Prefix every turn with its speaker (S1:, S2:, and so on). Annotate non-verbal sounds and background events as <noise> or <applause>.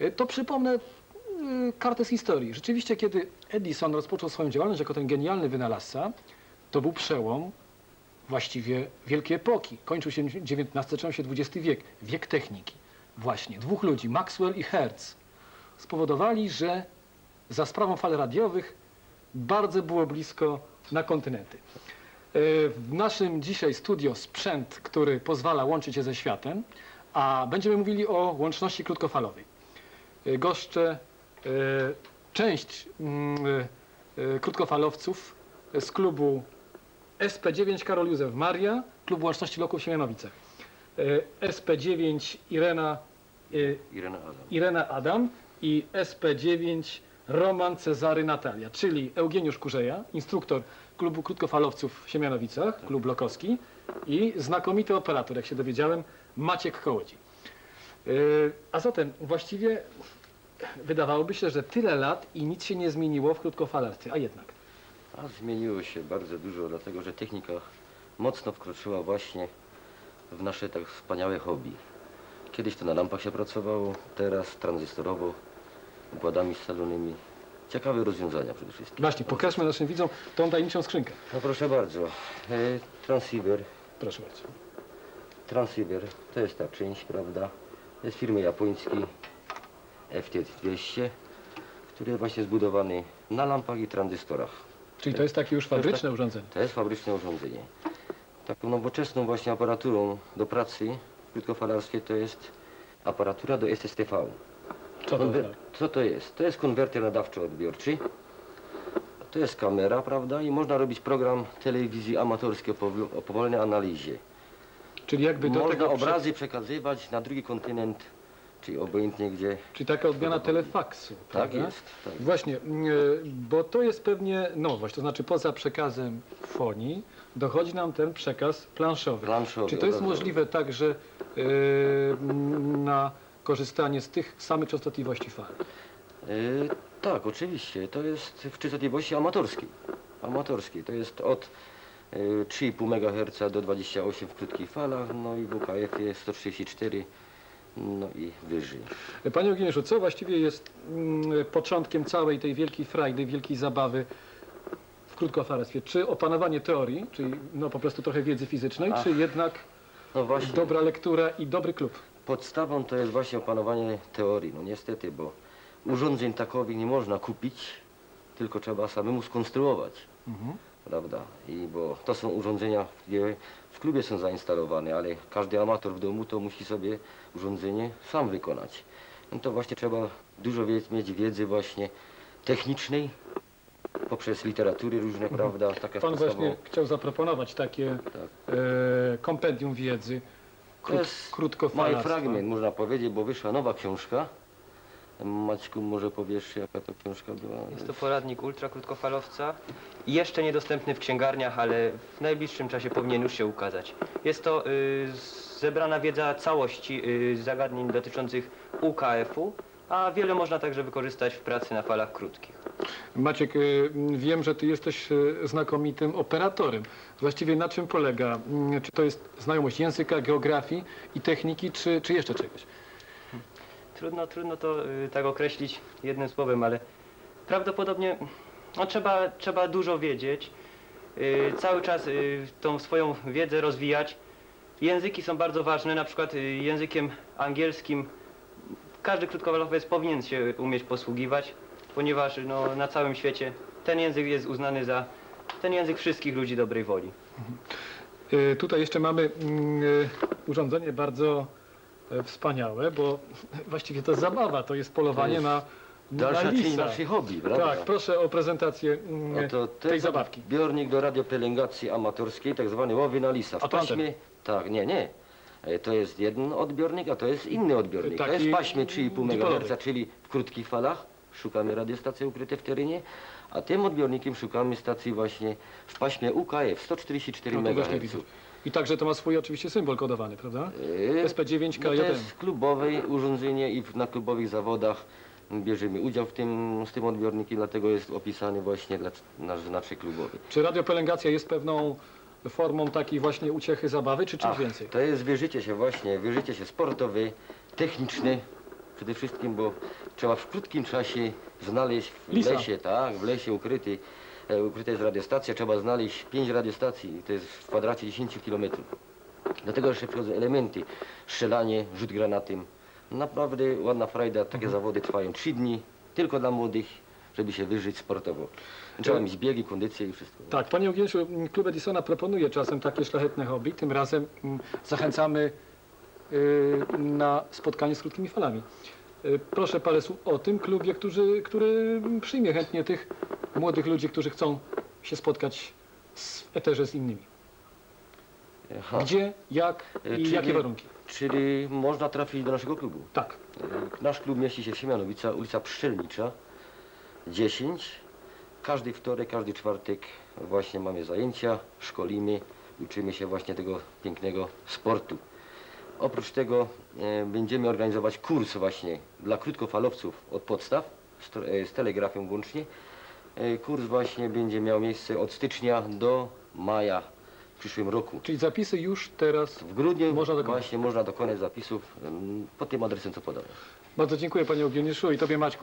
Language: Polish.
S1: Y, To przypomnę y, kartę z historii. Rzeczywiście, kiedy Edison rozpoczął swoją działalność jako ten genialny wynalazca, to był przełom właściwie wielkiej epoki. Kończył się XIX, zaczął się XX wiek, wiek techniki. Właśnie, dwóch ludzi, Maxwell i Hertz, spowodowali, że za sprawą fal radiowych bardzo było blisko na kontynenty. E, W naszym dzisiaj studio sprzęt, który pozwala łączyć się ze światem, a będziemy mówili o łączności krótkofalowej. E, Goszczę e, część mm, e, krótkofalowców z klubu SP9 Karol Józef Maria, klubu łączności loków w Siemianowicach. E, SP9 Irena,
S2: Irena Adam.
S1: Irena Adam i SP9 Roman Cezary Natalia, czyli Eugeniusz Kurzeja, instruktor klubu krótkofalowców w Siemianowicach, klub Lokowski i znakomity operator, jak się dowiedziałem, Maciek Kołodzi. Yy, A zatem właściwie wydawałoby się, że tyle lat i nic się nie zmieniło w krótkofalarstwie, a jednak.
S2: A zmieniło się bardzo dużo, dlatego że technika mocno wkroczyła właśnie w nasze tak wspaniałe hobby. Kiedyś to na lampach się pracowało, teraz tranzystorowo, układami scalonymi. Ciekawe rozwiązania przede wszystkim.
S1: Właśnie, pokażmy naszym widzom tą tajemniczą skrzynkę.
S2: No proszę bardzo, e, transceiver,
S1: Proszę bardzo.
S2: transceiver to jest ta część, prawda? To jest firmy japońskiej FT200, który jest właśnie zbudowany na lampach i tranzystorach.
S1: Czyli to jest takie już fabryczne urządzenie.
S2: To jest fabryczne urządzenie. Taką nowoczesną właśnie aparaturą do pracy w krótkofalarstwie to jest aparatura do SSTV.
S1: Co to
S2: Konwer-
S1: jest?
S2: Co to jest? To jest konwerter nadawczo-odbiorczy. To jest kamera, prawda? I można robić program telewizji amatorskiej o powolnej analizie.
S1: Czyli jakby do
S2: Można
S1: tego...
S2: obrazy przekazywać na drugi kontynent, czyli obojętnie gdzie.
S1: Czyli taka odmiana telefaksu,
S2: Tak
S1: prawda?
S2: jest. Tak.
S1: Właśnie, mm, bo to jest pewnie nowość, to znaczy poza przekazem fonii dochodzi nam ten przekaz planszowy.
S2: Planszowy,
S1: Czy to jest
S2: obrazowy.
S1: możliwe także yy, na korzystanie z tych samych częstotliwości fal?
S2: Y, tak, oczywiście. To jest w częstotliwości amatorskiej. Amatorskiej. To jest od 3,5 MHz do 28 w krótkich falach, no i w UKF jest 134, no i wyżej.
S1: Panie Eugeniuszu, co właściwie jest mm, początkiem całej tej wielkiej frajdy, wielkiej zabawy w krótkofalarstwie? Czy opanowanie teorii, czyli no po prostu trochę wiedzy fizycznej,
S2: Ach.
S1: czy jednak
S2: No właśnie,
S1: dobra lektura i dobry klub?
S2: podstawą to jest właśnie opanowanie teorii, no niestety, bo urządzeń takowych nie można kupić, tylko trzeba samemu skonstruować.
S1: Mhm.
S2: Prawda? I bo to są urządzenia, gdzie w klubie są zainstalowane, ale każdy amator w domu to musi sobie urządzenie sam wykonać. No to właśnie trzeba dużo wie, mieć wiedzy właśnie technicznej poprzez literatury różne, prawda? Taka
S1: Pan właśnie chciał zaproponować takie
S2: Tak.
S1: e, kompendium wiedzy krót,
S2: mały fragment, można powiedzieć, bo wyszła nowa książka. Maćku, może powiesz, jaka to książka była?
S3: Jest to poradnik ultrakrótkofalowca. Jeszcze niedostępny w księgarniach, ale w najbliższym czasie powinien już się ukazać. Jest to y, zebrana wiedza całości y, zagadnień dotyczących UKF-u, a wiele można także wykorzystać w pracy na falach krótkich.
S1: Maciek, e, wiem, że ty jesteś e, znakomitym operatorem. Właściwie na czym polega? Mm, Czy to jest znajomość języka, geografii i techniki, czy, czy jeszcze czegoś?
S3: Trudno, trudno to y, tak określić jednym słowem, ale prawdopodobnie no, trzeba, trzeba dużo wiedzieć, y, cały czas y, tą swoją wiedzę rozwijać. Języki są bardzo ważne, na przykład y, językiem angielskim każdy krótkofalowiec powinien się umieć posługiwać, ponieważ no, na całym świecie ten język jest uznany za ten język wszystkich ludzi dobrej woli.
S1: E, Tutaj jeszcze mamy mm, e, urządzenie bardzo wspaniałe, bo <laughs> właściwie to zabawa, to jest polowanie na,
S2: Dalsza
S1: na
S2: część
S1: lisa.
S2: naszej hobby, prawda?
S1: Tak, proszę o prezentację mm,
S2: Oto to
S1: tej zabawki.
S2: Zbiornik do radiopelengacji amatorskiej, tak zwany łowy na lisa. W paśmie. Tak, nie, nie. E, To jest jeden odbiornik, a to jest inny odbiornik.
S1: Taki
S2: to jest w paśmie 3,5
S1: dipolowy.
S2: MHz, czyli w krótkich falach. Szukamy radiostacje ukryte w terenie, a tym odbiornikiem szukamy stacji właśnie w paśmie UKF 144
S1: No to właśnie
S2: MHz.
S1: widzę. I także to ma swój oczywiście symbol kodowany, prawda?
S2: E,
S1: SP9
S2: no to
S1: K1.
S2: jest klubowe urządzenie i w- na klubowych zawodach bierzemy udział w tym, z tym odbiornikiem, dlatego jest opisany właśnie dla, na znaczy klubowy.
S1: Czy radiopelengacja jest pewną formą takiej właśnie uciechy, zabawy, czy czymś
S2: Ach,
S1: więcej?
S2: To jest wyżycie się właśnie, wyżycie się sportowe, techniczne, przede wszystkim, bo trzeba w krótkim czasie znaleźć w
S1: Lisa.
S2: lesie, tak, w lesie ukryty, e, ukryta jest radiostacja, trzeba znaleźć pięć radiostacji, to jest w kwadracie 10 kilometrów. Do tego jeszcze przychodzą elementy, strzelanie, rzut granatem. Naprawdę ładna frajda, takie zawody trwają trzy dni, tylko dla młodych, żeby się wyżyć sportowo. Trzeba mieć biegi, kondycję i wszystko.
S1: Tak, panie m, klub Edisona proponuje czasem takie szlachetne hobby. Tym razem m, zachęcamy y, na spotkanie z krótkimi falami. Y, proszę parę słów o tym klubie, który, który przyjmie chętnie tych młodych ludzi, którzy chcą się spotkać w eterze z innymi.
S2: Aha.
S1: Gdzie, jak i
S2: E, czyli-
S1: jakie warunki?
S2: Czyli można trafić do naszego klubu.
S1: Tak.
S2: E, Nasz klub mieści się w Siemianowica, ulica Pszczelnicza, 10. Każdy wtorek, każdy czwartek właśnie mamy zajęcia, szkolimy, uczymy się właśnie tego pięknego sportu. Oprócz tego e, będziemy organizować kurs właśnie dla krótkofalowców od podstaw, z, tr- e, z telegrafią włącznie. E, Kurs właśnie będzie miał miejsce od stycznia do maja w przyszłym roku.
S1: Czyli zapisy już teraz.
S2: W grudniu
S1: Można dokonać.
S2: właśnie można dokonać zapisów em, pod tym adresem, co podałem.
S1: Bardzo dziękuję panie Eugeniuszu i tobie Maćku.